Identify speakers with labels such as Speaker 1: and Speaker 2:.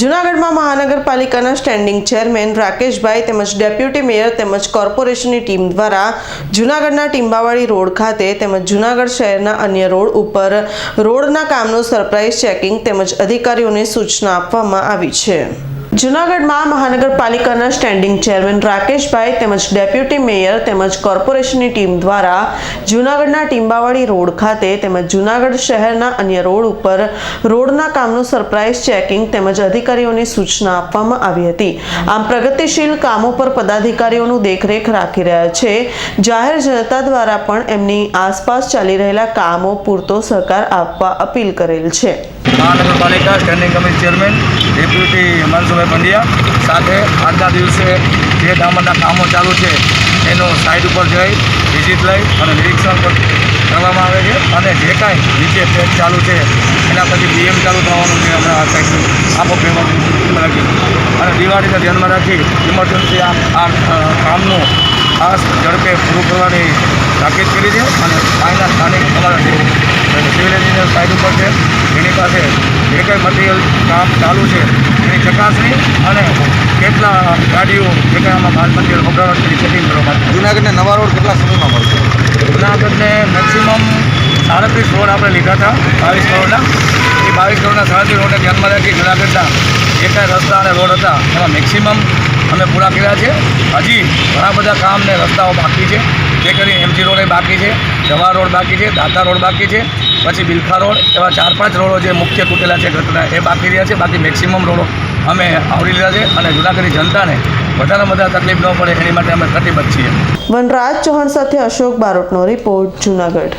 Speaker 1: જૂનાગઢમાં મહાનગરપાલિકાના standing chairman રાકેશભાઈ તેમજ ડેપ્યુટી મેયર તેમજ કોર્પોરેશનની ટીમ દ્વારા જૂનાગઢના ટીંબાવાડી રોડ ખાતે તેમજ જૂનાગઢ શહેરના અન્ય રોડ ઉપર રોડના કામનું સરપ્રાઇઝ ચેકિંગ તેમજ અધિકારીઓને સૂચના આપવામાં આવી છે. જૂનાગઢમાં મહાનગરપાલિકાના સ્ટેન્ડિંગ ચેરમેન રાકેશભાઈ તેમજ ડેપ્યુટી મેયર તેમજ કોર્પોરેશનની ટીમ દ્વારા જૂનાગઢના ટીંબાવાડી રોડ ખાતે તેમજ જૂનાગઢ શહેરના અન્ય રોડ ઉપર રોડના કામનું સરપ્રાઇઝ ચેકિંગ તેમજ અધિકારીઓની સૂચના આપવામાં આવી હતી. આમ પ્રગતિશીલ કામો પર પદાધિકારીઓનું દેખરેખ રાખી રહ્યા છે. જાહેર જનતા દ્વારા પણ એમની આસપાસ ચાલી રહેલા કામો પૂરતો સહકાર આપવા અપીલ કરેલ છે.
Speaker 2: મહાનગરપાલિકા standing committee chairman, deputy Mansubhai Pandya સાથે આજના દિવસે જે ડામરના કામો ચાલુ છે, એનું સાઇડ ઉપર જઈ વિઝિટ લઈ અને નિરીક્ષણ કરવામાં આવે છે અને જે કાંઈ નીચે ફેટ ચાલુ છે, એના પછી બીએમ ચાલુ થવાનું છે હમણાં આ આખો આપો રાખી અને દિવાળીને ધ્યાનમાં રાખી ઇમરજન્સી આ કામનું ખાસ ઝડપે પૂરું કરવાની તાકીદ કરી છે અને અહીંના સ્થાનિક અમારા સિવિલ એન્જિનિયર સાઇડ ઉપર છે, એની પાસે જે કંઈ મટીરિયલ કામ ચાલુ છે. એની ચકાસણી અને કેટલા ગાડીઓ જે કંઈ આમાં માલ મટીરિયલ વપરાવા તેની ચેકિંગ કરવા માટે
Speaker 3: જુનાગઢને નવા રોડ કેટલા સમયમાં મળશે?
Speaker 2: જુનાગઢને મેક્સિમમ સાડત્રીસ રોડ આપણે લીધા હતા બાવીસ કરોડના. એ બાવીસ કરોડના સાડત્રીસ રોડને ધ્યાનમાં રાખી જુનાગઢના જે કાંઈ રસ્તા અને રોડ હતા, એમાં મેક્સિમમ અમે પૂરા કર્યા છે. હજી ઘણા બધા કામ ને રસ્તાઓ બાકી છે. જે કરી એમજી રોડ બાકી છે, જવા રોડ બાકી છે, દાતા રોડ બાકી છે, પછી બિલખા રોડ, એવા ચાર પાંચ રોડો જે મુખ્ય તૂટેલા છે ઘટના એ બાકી રહ્યા છે. બાકી મેક્સિમમ રોડો અમે આવરી લીધા છે અને જૂનાગઢની જનતાને વધારે વધારે તકલીફ ન પડે, એની માટે અમે કટિબદ્ધ છીએ.
Speaker 1: વનરાજ ચૌહાણ સાથે અશોક બારોટનો રિપોર્ટ જૂનાગઢ.